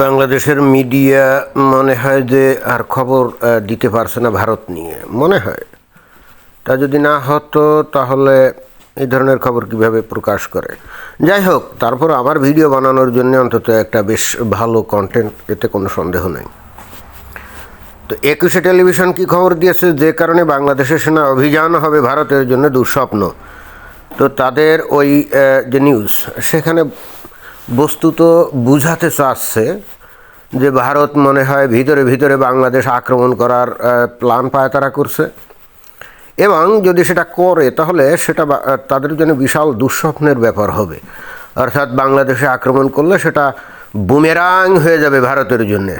বাংলাদেশের মিডিয়া মনে হয় যে আর খবর দিতে পারছে না ভারত নিয়ে, মনে হয়। তা যদি না হতো তাহলে এই ধরনের খবর কীভাবে প্রকাশ করে? যাই হোক, তারপর আমার ভিডিও বানানোর জন্য অন্তত একটা বেশ ভালো কন্টেন্ট এতে কোনো সন্দেহ নেই। তো একুশে টেলিভিশন কি খবর দিয়েছে? যে কারণে বাংলাদেশের সেনা অভিযান হবে ভারতের জন্য দুঃস্বপ্ন। তো তাদের ওই যে নিউজ সেখানে বস্তুত বুঝাতে চাচ্ছে যে ভারত মনে হয় ভিতরে ভিতরে বাংলাদেশ আক্রমণ করার প্ল্যান পায়তারা করছে। এবং যদি সেটা করে, তাহলে সেটা তাদের জন্য বিশাল দুঃস্বপ্নের ব্যাপার হবে। অর্থাৎ বাংলাদেশে আক্রমণ করলে সেটা বুমেরাং হয়ে যাবে ভারতের জন্যে।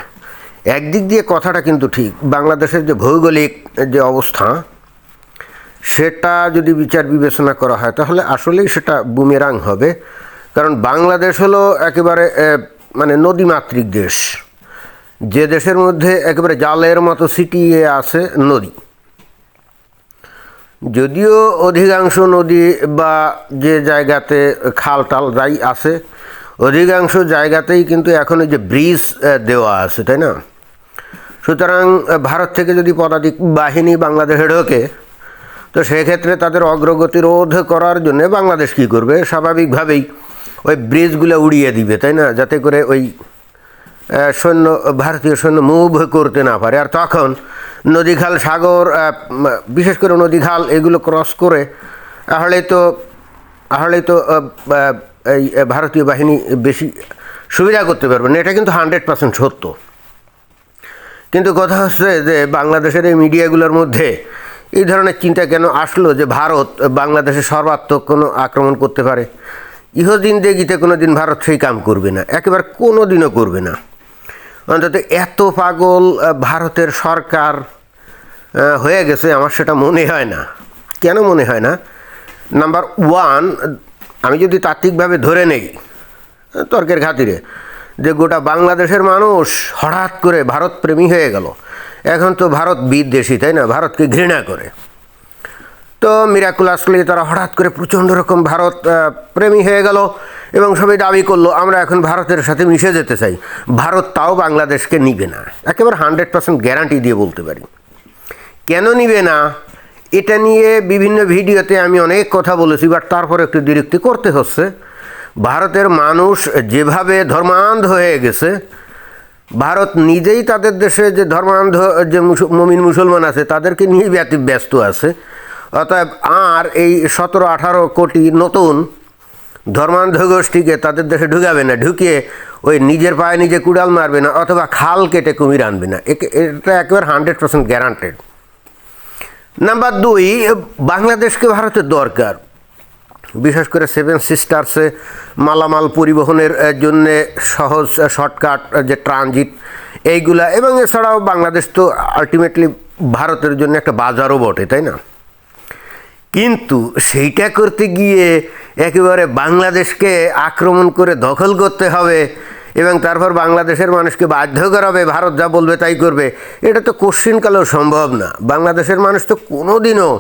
একদিক দিয়ে কথাটা কিন্তু ঠিক, বাংলাদেশের যে ভৌগোলিক যে অবস্থা, সেটা যদি বিচার বিবেচনা করা হয়, তাহলে আসলেই সেটা বুমেরাং হবে। কারণ বাংলাদেশ হলো একেবারে মানে নদীমাতৃক দেশ। যে দেশের মধ্যে একেবারে জালের মতো সিটিয়ে আছে নদী। যদিও অধিকাংশ নদী বা যে জায়গাতে খাল টাল যাই আছে, অধিকাংশ জায়গাতেই কিন্তু এখন যে ব্রিজ দেওয়া আছে, তাই না? সুতরাং ভারত থেকে যদি পদাতিক বাহিনী বাংলাদেশে ঢোকে, তো সেক্ষেত্রে তাদের অগ্রগতি রোধ করার জন্য বাংলাদেশ কী করবে? স্বাভাবিকভাবেই ওই ব্রিজগুলো উড়িয়ে দিবে, তাই না? যাতে করে ওই সৈন্য, ভারতীয় সৈন্য মুভ করতে না পারে। আর তখন নদীখাল, সাগর বিশেষ করে নদীখাল এগুলো ক্রস করে, তাহলে তো তাহলে তো এই ভারতীয় বাহিনী বেশি সুবিধা করতে পারবে না। এটা কিন্তু হান্ড্রেড পার্সেন্ট সত্য। কিন্তু কথা হচ্ছে যে, বাংলাদেশের এই মিডিয়াগুলোর মধ্যে এই ধরনের চিন্তা কেন আসলো যে, ভারত বাংলাদেশে সর্বাত্মক কোনো আক্রমণ করতে পারে? ইহদিন দেগিতে কোনো দিন ভারত সেই কাম করবে না, একেবারে কোনো দিনও করবে না। অন্তত এত পাগল ভারতের সরকার হয়ে গেছে, আমার সেটা মনে হয় না। কেন মনে হয় না? নাম্বার ওয়ান আমি যদি তাত্ত্বিকভাবে ধরে নেই, তর্কের খাতিরে, যে গোটা বাংলাদেশের মানুষ হঠাৎ করে ভারত প্রেমী হয়ে গেল। এখন তো ভারত বিদ্বেষী, তাই না? ভারতকে ঘৃণা করে। তো মিরাকুলাসলি তারা হঠাৎ করে প্রচণ্ড রকম ভারত প্রেমী হয়ে গেল এবং সবাই দাবি করল, আমরা এখন ভারতের সাথে মিশে যেতে চাই। ভারত তাও বাংলাদেশকে নিবে না। একেবারে হান্ড্রেড পার্সেন্ট গ্যারান্টি দিয়ে বলতে পারি। কেন নিবে না? এটা নিয়ে বিভিন্ন ভিডিওতে আমি অনেক কথা বলেছি বাট তারপর একটু বিরক্তি করতে হচ্ছে। ভারতের মানুষ যেভাবে ধর্মান্ধ হয়ে গেছে, ভারত নিজেই তাদের দেশে যে ধর্মান্ধ, যে মমিন মুসলমান আছে, তাদেরকে নিয়ে ব্যস্ত আছে। অতএব আর এই সতেরো, আঠারো কোটি নতুন ধর্মান্ধ গোষ্ঠীকে তাদের দেশে ঢুকাবে না, ঢুকিয়ে ওই নিজের পায়ে নিজে কুড়াল মারবে না, অথবা খাল কেটে কুমির আনবে না। এটা একেবারে হান্ড্রেড পার্সেন্ট গ্যারান্টেড। নাম্বার দুই, বাংলাদেশকে ভারতের দরকার। বিশেষ করে সেভেন সিস্টার্সে মালামাল পরিবহনের জন্য সহজ শর্টকাট যে ট্রানজিট, এইগুলা, এবং এছাড়াও বাংলাদেশ তো আলটিমেটলি ভারতের জন্য একটা বাজারও বটে, তাই না? কিন্তু সেইটা করতে গিয়ে একেবারে বাংলাদেশকে আক্রমণ করে দখল করতে হবে এবং তারপর বাংলাদেশের মানুষকে বাধ্য করাবে, ভারত যা বলবে তাই করবে, এটা তো কোশ্চিনকালেও সম্ভব না। বাংলাদেশের মানুষ তো কোনো দিনও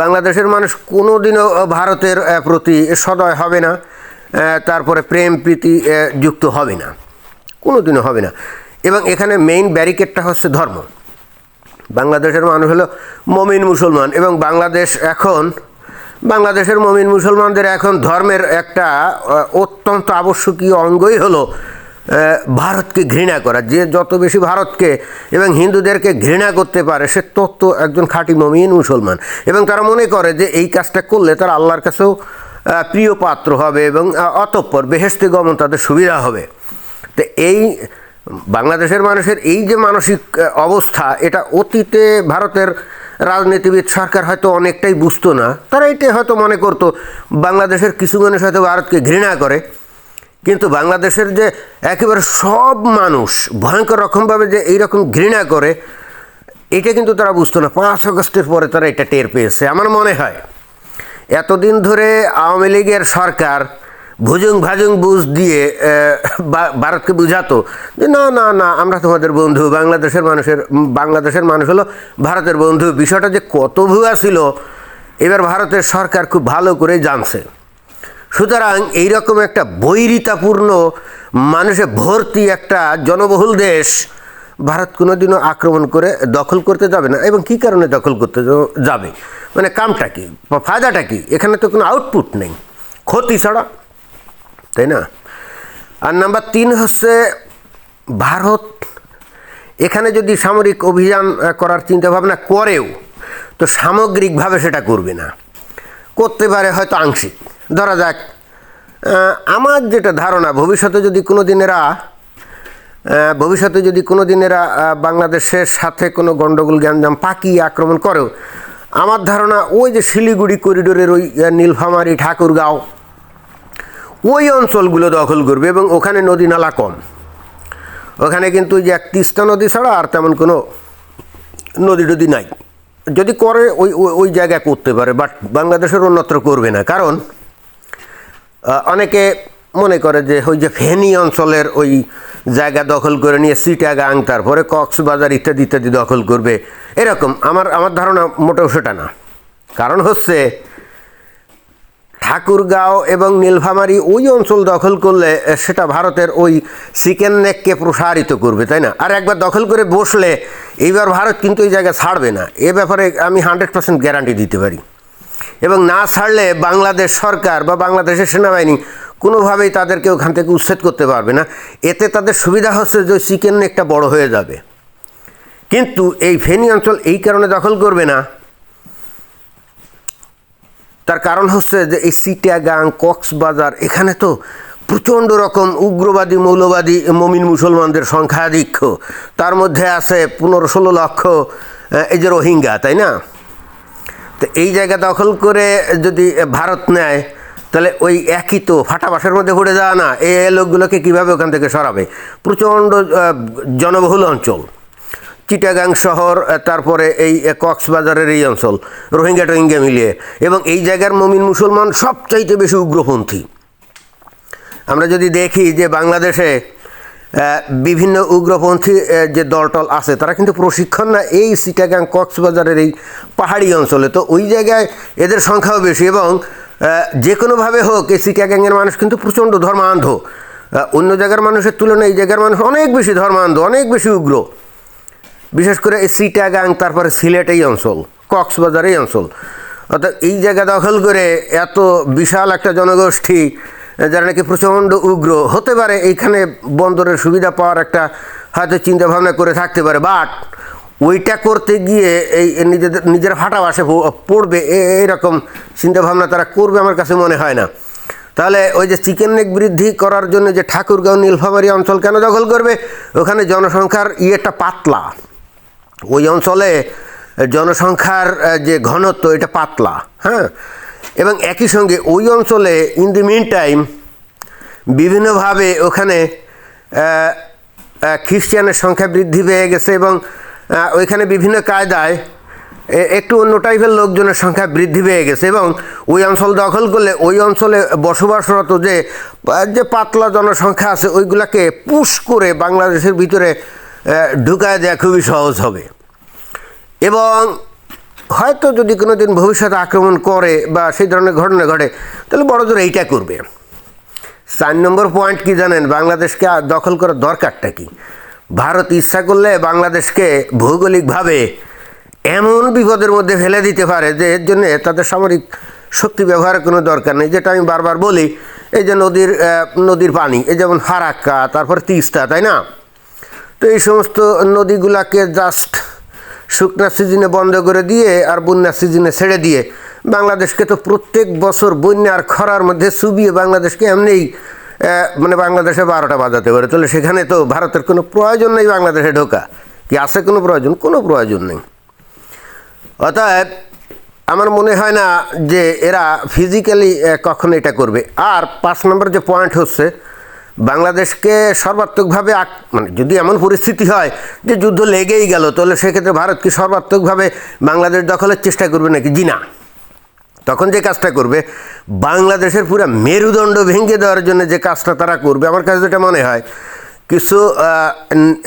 বাংলাদেশের মানুষ কোনো দিনও ভারতের প্রতি সদয় হবে না তারপরে প্রেম, প্রীতি যুক্ত হবে না। কোনো দিনও হবে না। এবং এখানে মেইন ব্যারিকেডটা হচ্ছে ধর্ম। বাংলাদেশের মানুষ হলো মমিন মুসলমান এবং বাংলাদেশ এখন, বাংলাদেশের মমিন মুসলমানদের এখন ধর্মের একটা অত্যন্ত আবশ্যকীয় অঙ্গই হলো ভারতকে ঘৃণা করা। যে যত বেশি ভারতকে এবং হিন্দুদেরকে ঘৃণা করতে পারে, সে তত একজন খাঁটি মমিন মুসলমান। এবং তারা মনে করে যে এই কাজটা করলে তারা আল্লাহর কাছেও প্রিয় পাত্র হবে এবং অতঃপর বেহেস্তে গমন তাদের সুবিধা হবে। তো এই বাংলাদেশের মানুষের এই যে মানসিক অবস্থা, এটা অতীতে ভারতের রাজনীতিবিদ সরকার হয়তো অনেকটাই বুঝতো না। তারা এটাই হয়তো মনে করতো, বাংলাদেশের কিছু মানুষ হয়তো ভারতকে ঘৃণা করে। কিন্তু বাংলাদেশের যে একেবারে সব মানুষ ভয়ঙ্কর রকমভাবে যে এইরকম ঘৃণা করে, এটা কিন্তু তারা বুঝতো না। পাঁচ আগস্টের পরে তারা এটা টের পেয়েছে, আমার মনে হয়। এতদিন ধরে আওয়ামী লীগের সরকার ভুজুং ভাজুং বুঝ দিয়ে ভারতকে বুঝাতো যে না না না, আমরা তোমাদের বন্ধু, বাংলাদেশের মানুষের বাংলাদেশের মানুষ হলো ভারতের বন্ধু। বিষয়টা যে কত ভুয়া ছিল, এবার ভারতের সরকার খুব ভালো করে জানছে। সুতরাং এইরকম একটা বৈরিতাপূর্ণ, মানুষে ভর্তি একটা জনবহুল দেশ, ভারত কোনোদিনও আক্রমণ করে দখল করতে যাবে না। এবং কী কারণে দখল করতে যাবে? মানে কামটা কি? ফায়দাটা কি? এখানে তো কোনো আউটপুট নেই। ক্ষতি ছাড়া তাই না? আর নাম্বার তিন হচ্ছে ভারত। এখানে যদি সামরিক অভিযান করার চিন্তাভাবনা করেও, তো সামগ্রিকভাবে সেটা করবে না। করতে পারে হয়তো আংশিক। ধরা যাক আমার যেটা ধারণা, ভবিষ্যতে যদি কোনো দিন এরা ভবিষ্যতে যদি কোনো দিন এরা বাংলাদেশের সাথে কোনো গণ্ডগোল গ্যাঞ্জাম পাকিয়ে আক্রমণ করেও, আমার ধারণা ওই যে শিলিগুড়ি করিডোরের ওই নীলফামারী ঠাকুরগাঁও ওই অঞ্চলগুলো দখল করবে এবং ওখানে নদী নালা কম। ওখানে কিন্তু যে এক তিস্তা নদী ছাড়া আর তেমন কোনো নদী টদী নাই। যদি করে ওই, ওই- ওই জায়গায় করতে পারে বাট বাংলাদেশের অন্যত্র করবে না। কারণ অনেকে মনে করে যে ওই যে ফেনী অঞ্চলের ওই জায়গা দখল করে নিয়ে সিটাগাং তারপরে কক্সবাজার ইত্যাদি ইত্যাদি দখল করবে। এরকম আমার আমার ধারণা মোটেও সেটা না। কারণ হচ্ছে ঠাকুরগাঁও এবং নীলফামারী ওই অঞ্চল দখল করলে সেটা ভারতের ওই চিকেন নেককে প্রসারিত করবে, তাই না? আর একবার দখল করে বসলে, এইবার ভারত কিন্তু এই জায়গা ছাড়বে না। এ ব্যাপারে আমি হান্ড্রেড পার্সেন্ট গ্যারান্টি দিতে পারি। এবং না ছাড়লে বাংলাদেশ সরকার বা বাংলাদেশের সেনাবাহিনী কোনোভাবেই তাদেরকে ওখান থেকে উচ্ছেদ করতে পারবে না। এতে তাদের সুবিধা হচ্ছে যে চিকেন নেকটা বড় হয়ে যাবে। কিন্তু এই ফেনী অঞ্চল এই কারণে দখল করবে না। তার কারণ হচ্ছে যে এই সিটাগাং কক্সবাজার, এখানে তো প্রচণ্ড রকম উগ্রবাদী, মৌলবাদী মমিন মুসলমানদের সংখ্যাধিক্য তার মধ্যে আছে পনেরো ষোলো লক্ষ এই যে রোহিঙ্গা, তাই না? তো এই জায়গা দখল করে যদি ভারত নেয়, তাহলে ওই একই তো ফাটাবাসের মধ্যে পড়ে যাওয়া না। এই লোকগুলোকে কীভাবে ওখান থেকে সরাবে? প্রচণ্ড জনবহুল অঞ্চল। চিটাগাং শহর তারপরে এই কক্সবাজারের এই অঞ্চল, রোহিঙ্গা টোহিঙ্গা মিলিয়ে। এবং এই জায়গার মমিন মুসলমান সবচাইতে বেশি উগ্রপন্থী। আমরা যদি দেখি যে বাংলাদেশে বিভিন্ন উগ্রপন্থী যে দলটল আছে, তারা কিন্তু প্রশিক্ষণ না এই সিটাগাং কক্সবাজারের এই পাহাড়ি অঞ্চলে। তো ওই জায়গায় এদের সংখ্যাও বেশি এবং যে কোনোভাবে হোক এই সিটাগাংয়ের মানুষ কিন্তু প্রচণ্ড ধর্মান্ধ। অন্য জায়গার মানুষের তুলনায় এই জায়গার মানুষ অনেক বেশি ধর্মান্ধ, অনেক বেশি উগ্র। বিশেষ করে এই সিটাগাং তারপরে সিলেট এই অঞ্চল, কক্সবাজার এই অঞ্চল। অর্থাৎ এই জায়গা দখল করে এত বিশাল একটা জনগোষ্ঠী, যারা নাকি প্রচণ্ড উগ্র, হতে পারে এইখানে বন্দরের সুবিধা পাওয়ার একটা হয়তো চিন্তা ভাবনা করে থাকতে পারে বাট ওইটা করতে গিয়ে এই নিজেদের, নিজের ফাটাবাসে প- পড়বে এইরকম চিন্তাভাবনা তারা করবে আমার কাছে মনে হয় না। তাহলে ওই যে চিকেন নেক বৃদ্ধি করার জন্য যে ঠাকুরগাঁও, নীলফামারী অঞ্চল কেন দখল করবে? ওখানে জনসংখ্যার ইয়েটা পাতলা। ওই অঞ্চলে জনসংখ্যার যে ঘনত্ব, এটা পাতলা হ্যাঁ? এবং একই সঙ্গে ওই অঞ্চলে ইন দি মিন টাইম বিভিন্নভাবে ওখানে খ্রিস্টানের সংখ্যা বৃদ্ধি পেয়ে গেছে এবং ওইখানে বিভিন্ন কায়দায় একটু অন্য টাইপের লোকজনের সংখ্যা বৃদ্ধি পেয়ে গেছে এবং ওই অঞ্চল দখল করলে ওই অঞ্চলে বসবাসরত যে যে পাতলা জনসংখ্যা আছে, ওইগুলাকে পুশ করে বাংলাদেশের ভিতরে ঢুকায় দেওয়া খুবই সহজ হবে। এবং হয়তো যদি কোনো দিন ভবিষ্যতে আক্রমণ করে বা সেই ধরনের ঘটনা ঘটে, তাহলে বড় জোর এইটা করবে। চার নম্বর পয়েন্ট কি জানেন? বাংলাদেশকে দখল করার দরকারটা কি? ভারত ইচ্ছা করলে বাংলাদেশকে ভৌগোলিকভাবে এমন বিপদের মধ্যে ফেলে দিতে পারে যে এর জন্য তাদের সামরিক শক্তি ব্যবহারের কোনো দরকার নেই। যেটা আমি বারবার বলি, এই যে নদীর নদীর পানি, এই যেমন ফারাক্কা তারপর তিস্তা, তাই না? তো এই সমস্ত নদীগুলাকে জাস্ট শুকনা সিজনে বন্ধ করে দিয়ে আর বন্যার সিজনে ছেড়ে দিয়ে বাংলাদেশকে তো প্রত্যেক বছর বন্যা আর খরার মধ্যে চুবিয়ে বাংলাদেশকে এমনিই মানে বাংলাদেশে বারোটা বাজাতে পারে। তাহলে সেখানে তো ভারতের কোনো প্রয়োজন নেই বাংলাদেশে ঢোকা। কি আছে কোনো প্রয়োজন? কোনো প্রয়োজন নেই। অর্থাৎ আমার মনে হয় না যে এরা ফিজিক্যালি কখনো এটা করবে। আর পাঁচ নম্বর যে পয়েন্ট হচ্ছে বাংলাদেশকে সর্বাত্মকভাবে মানে যদি এমন পরিস্থিতি হয় যে যুদ্ধ লেগেই গেল, তাহলে সেক্ষেত্রে ভারত কি সর্বাত্মকভাবে বাংলাদেশ দখলের চেষ্টা করবে নাকি? জি না। তখন যে কাজটা করবে, বাংলাদেশের পুরো মেরুদণ্ড ভেঙে দেওয়ার জন্য যে কাজটা তারা করবে, আমার কাছে যেটা মনে হয়, কিছু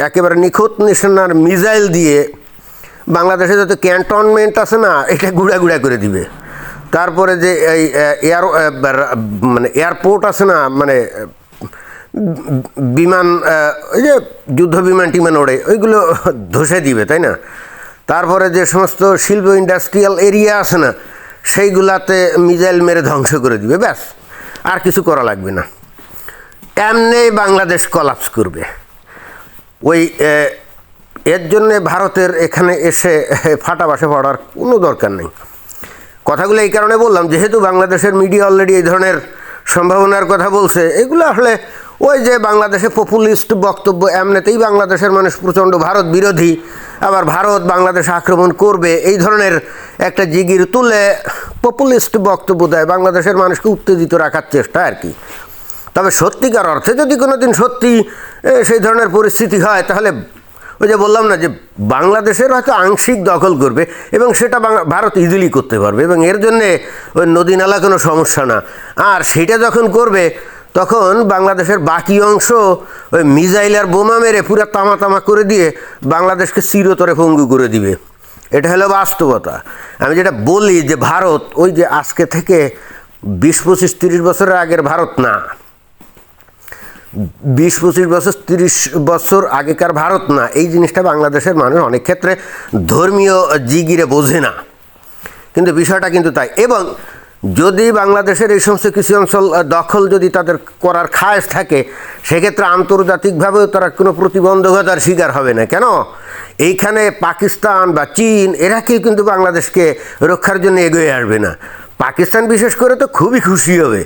একেবারে নিখুঁত নিশানার মিসাইল দিয়ে বাংলাদেশে যত ক্যান্টনমেন্ট আছে না, এটা গুঁড়া করে দিবে। তারপরে যে এই এয়ার মানে এয়ারপোর্ট আছে না মানে বিমান ওই যে যুদ্ধ বিমান টিমান ওড়ে, ওইগুলো ধসে দিবে, তাই না? তারপরে যে সমস্ত শিল্প ইন্ডাস্ট্রিয়াল এরিয়া আছে না, সেইগুলাতে মিজাইল মেরে ধ্বংস করে দিবে, ব্যাস, আর কিছু করা লাগবে না। এমনি বাংলাদেশ কলাপস করবে। ওই এর জন্যে ভারতের এখানে এসে ফাটাবাসে পড়ার কোনো দরকার নেই। কথাগুলো এই কারণে বললাম, যেহেতু বাংলাদেশের মিডিয়া অলরেডি এই ধরনের সম্ভাবনার কথা বলছে, এগুলো আসলে ওই যে বাংলাদেশে পপুলিস্ট বক্তব্য এমনিতেই বাংলাদেশের মানুষ প্রচণ্ড ভারত বিরোধী, আবার ভারত বাংলাদেশ আক্রমণ করবে, এই ধরনের একটা জিগির তুলে পপুলিস্ট বক্তব্য দেয়, বাংলাদেশের মানুষকে উত্তেজিত রাখার চেষ্টা আর কি। তবে সত্যিকার অর্থে যদি কোনো দিন সত্যি সেই ধরনের পরিস্থিতি হয়, তাহলে ওই যে বললাম না যে বাংলাদেশের হয়তো আংশিক দখল করবে এবং সেটা ভারত ইজিলি করতে পারবে এবং এর জন্যে ওই নদী নালা কোনো সমস্যা না। আর সেটা যখন করবে তখন বাংলাদেশের বাকি অংশ ওই মিজাইল আর বোমা মেরে পুরো তামা তামা করে দিয়ে বাংলাদেশকে চিরতরে ভঙ্গু করে দিবে। এটা হলো বাস্তবতা। আমি যেটা বলি যে ভারত ওই যে আজকে থেকে বিশ পঁচিশ তিরিশ বছরের আগের ভারত না। বিশ পঁচিশ বছর তিরিশ বছর আগেকার ভারত না। এই জিনিসটা বাংলাদেশের মানুষ অনেক ক্ষেত্রে ধর্মীয় জিগিরে বোঝে না। কিন্তু বিষয়টা কিন্তু তাই। এবং যদি বাংলাদেশের এই সমস্ত কিছু অঞ্চল দখল যদি তাদের করার খায়স থাকে, সেক্ষেত্রে আন্তর্জাতিকভাবেও তারা কোনো প্রতিবন্ধকতার শিকার হবে না। কেন? এইখানে পাকিস্তান বা চীন, এরা কেউ কিন্তু বাংলাদেশকে রক্ষার জন্য এগিয়ে আসবে না। পাকিস্তান বিশেষ করে তো খুবই খুশি হবে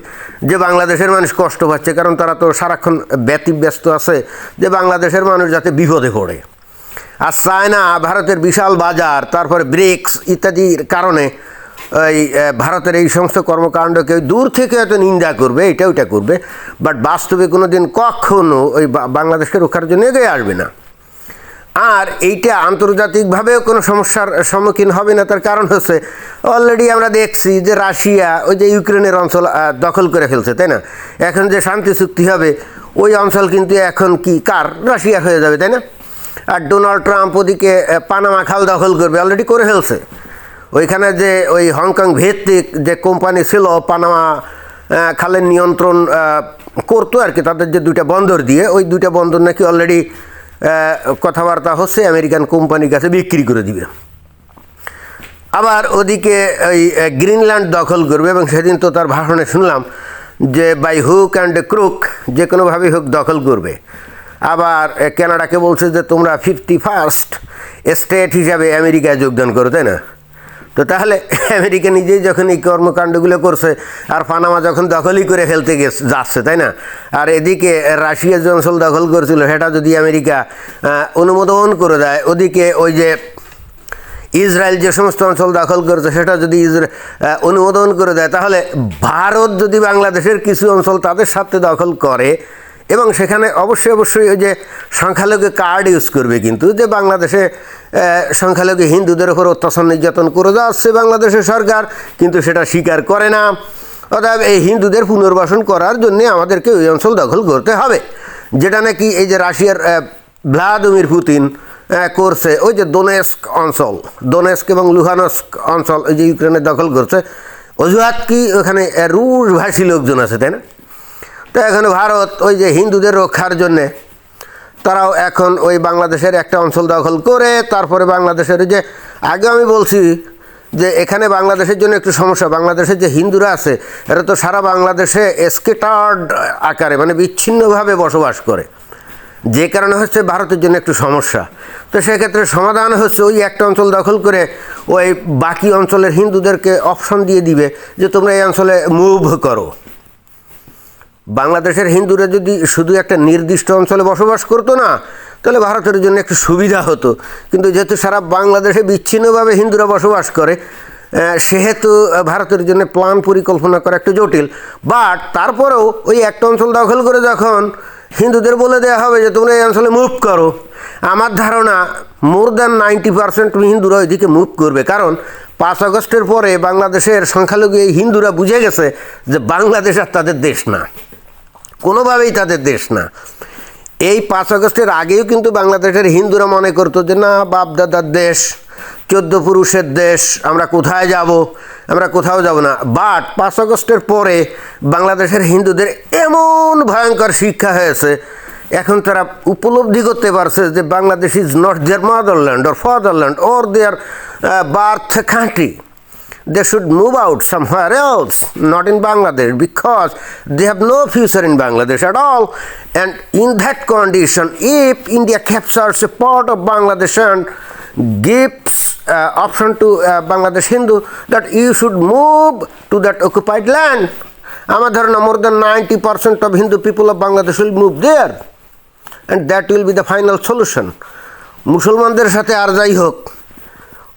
যে বাংলাদেশের মানুষ কষ্ট পাচ্ছে, কারণ তারা তো সারাক্ষণ ব্যতিব্যস্ত আছে যে বাংলাদেশের মানুষ যাতে বিপদে পড়ে। আর চায়না, ভারতের বিশাল বাজার, তারপরে ব্রিক্স ইত্যাদির কারণে আহ, ভারতের এই সমস্ত কর্মকাণ্ডকে দূর থেকে হয়তো নিন্দা করবে এটা ওইটা করবে বাট বাস্তবে কোনো দিন কখনো ওই বাংলাদেশকে রক্ষার জন্য এগিয়ে আসবে না। আর এইটা আন্তর্জাতিকভাবেও কোনো সমস্যার সম্মুখীন হবে না তার কারণ হচ্ছে অলরেডি আমরা দেখছি যে রাশিয়া ওই যে ইউক্রেনের অঞ্চল দখল করে ফেলছে তাই না? এখন যে শান্তি চুক্তি হবে ওই অঞ্চল কিন্তু এখন কি কার? রাশিয়া হয়ে যাবে তাই না? আর ডোনাল্ড ট্রাম্প ওদিকে পানামা খাল দখল করবে অলরেডি করে ফেলছে। ওইখানে যে ওই হংকং ভিত্তিক যে কোম্পানি ছিল পানামা খালের নিয়ন্ত্রণ করতো আর কি, তাদের যে দুইটা বন্দর দিয়ে, ওই দুইটা বন্দর নাকি অলরেডি কথাবার্তা হচ্ছে, আমেরিকান কোম্পানির কাছে বিক্রি করে দিবে। আবার ওদিকে ওই গ্রিনল্যান্ড দখল করবে, এবং সেদিন তো তার ভাষণে শুনলাম যে বাই হুক অ্যান্ড ক্রুক, যে কোনোভাবেই হোক দখল করবে। আবার কানাডাকে বলছে যে তোমরা ফিফটি ফার্স্ট স্টেট হিসাবে আমেরিকায় যোগদান করো, তাই না? তো তাহলে আমেরিকা নিজেই যখন এই কর্মকাণ্ডগুলো করছে, আর পানামা যখন দখলই করে ফেলতে গেছে, যাচ্ছে, তাই না? আর এদিকে রাশিয়া যে অঞ্চল দখল করেছিল, সেটা যদি আমেরিকা অনুমোদন করে দেয়, ওদিকে ওই যে ইসরায়েল যে সমস্ত অঞ্চল দখল করেছে, সেটা যদি অনুমোদন করে দেয়, তাহলে ভারত যদি বাংলাদেশের কিছু অঞ্চল তাদের সাথে দখল করে এবং সেখানে অবশ্যই অবশ্যই ওই যে সংখ্যালঘু কার্ড ইউজ করবে কিন্তু যে বাংলাদেশে সংখ্যালঘু হিন্দুদের উপর অত্যাচার নির্যাতন করে যাচ্ছে বাংলাদেশের সরকার কিন্তু সেটা স্বীকার করে না। অতএব এই হিন্দুদের পুনর্বাসন করার জন্য আমাদেরকে ওই অঞ্চল দখল করতে হবে। যেটা নাকি এই যে রাশিয়ার ভ্লাদিমির পুতিন করছে ওই যে দোনেস্ক অঞ্চল দোনেস্ক এবং লুহানস্ক অঞ্চল ওই যে ইউক্রেনে দখল করছে। অজুহাত কি? ওখানে আহ, রুশভাষী লোকজন আছে তাই না? তো এখন ভারত ওই যে হিন্দুদের রক্ষার জন্যে তারাও এখন ওই বাংলাদেশের একটা অঞ্চল দখল করে, তারপরে বাংলাদেশের ওই যে, আগে আমি বলছি যে এখানে বাংলাদেশের জন্য একটু সমস্যা, বাংলাদেশের যে হিন্দুরা আছে, এরা তো সারা বাংলাদেশে স্কেটার্ড আকারে মানে বিচ্ছিন্নভাবে বসবাস করে। যে কারণে হচ্ছে ভারতের জন্য একটু সমস্যা। তো সেক্ষেত্রে সমাধান হচ্ছে ওই একটা অঞ্চল দখল করে ওই বাকি অঞ্চলের হিন্দুদেরকে অপশন দিয়ে দিবে যে তোমরা এই অঞ্চলে মুভ করো। বাংলাদেশের হিন্দুরা যদি শুধু একটা নির্দিষ্ট অঞ্চলে বসবাস করতো না, তাহলে ভারতের জন্য একটু সুবিধা হতো। কিন্তু যেহেতু সারা বাংলাদেশে বিচ্ছিন্নভাবে হিন্দুরা বসবাস করে সেহেতু ভারতের জন্য প্ল্যান পরিকল্পনা করা একটু জটিল। বাট তারপরেও ওই একটা অঞ্চল দখল করে যখন হিন্দুদের বলে দেওয়া হবে যে, তোমরা এই অঞ্চলে মুভ করো। আমার ধারণা মোর দ্যান নাইনটি পার্সেন্ট হিন্দুরা ওইদিকে মুভ করবে। কারণ পাঁচ আগস্টের পরে বাংলাদেশের সংখ্যালঘু এই হিন্দুরা বুঝে গেছে যে, বাংলাদেশ আর তাদের দেশ না। কোনোভাবেই তাদের দেশ না। এই পাঁচ আগস্টের আগেও কিন্তু বাংলাদেশের হিন্দুরা মনে করতো যে, না বাপ দাদার দেশ, চোদ্দ পুরুষের দেশ, আমরা কোথায় যাব? আমরা কোথাও যাব না। বাট পাঁচ আগস্টের পরে বাংলাদেশের হিন্দুদের এমন ভয়ঙ্কর শিক্ষা হয়েছে, এখন তারা উপলব্ধি করতে পারছে যে Bangladesh is not their motherland or fatherland or their birth country they should move out somewhere else, not in Bangladesh, because they have no future in Bangladesh at all. And in that condition, if India captures a part of Bangladesh and gives uh, option to uh, Bangladesh Hindu that you should move to that occupied land, আমার ধারণা more than 90% of Hindu people of Bangladesh will move there. And that will be the final solution. মুসলমানদের সাথে আর যাই হোক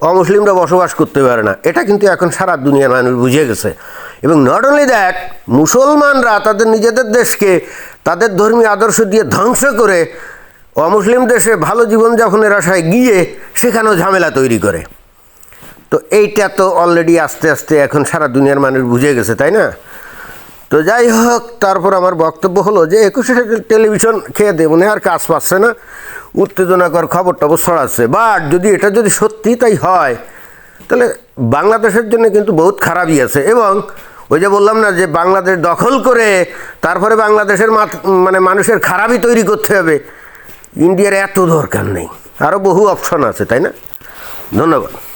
অমুসলিমরা বসবাস করতে পারে না। এটা কিন্তু এখন সারা দুনিয়ার মানুষ বুঝে গেছে। এবং নট অনলি দ্যাট মুসলমানরা তাদের নিজেদের দেশকে, তাদের ধর্মীয় আদর্শ দিয়ে ধ্বংস করে অমুসলিম দেশে ভালো জীবনযাপনের আশায় গিয়ে সেখানেও ঝামেলা তৈরি করে। তো এইটা তো অলরেডি আস্তে আস্তে এখন সারা দুনিয়ার মানুষ বুঝে গেছে, তাই না? তো যাই হোক, তারপর আমার বক্তব্য হলো যে, একুশে টেলিভিশন খেয়ে দেব না আর কাজ পাচ্ছে না। উত্তেজনাকর খবর টবর ছড়াচ্ছে। বাট যদি এটা যদি সত্যি তাই হয়, তাহলে বাংলাদেশের জন্য কিন্তু বহুত খারাপই আছে। এবং ওই যে বললাম না যে বাংলাদেশ দখল করে তারপরে বাংলাদেশের মানে মানুষের খারাপই তৈরি করতে হবে। ইন্ডিয়ার এত দরকার নেই। আরও বহু অপশন আছে, তাই না? ধন্যবাদ।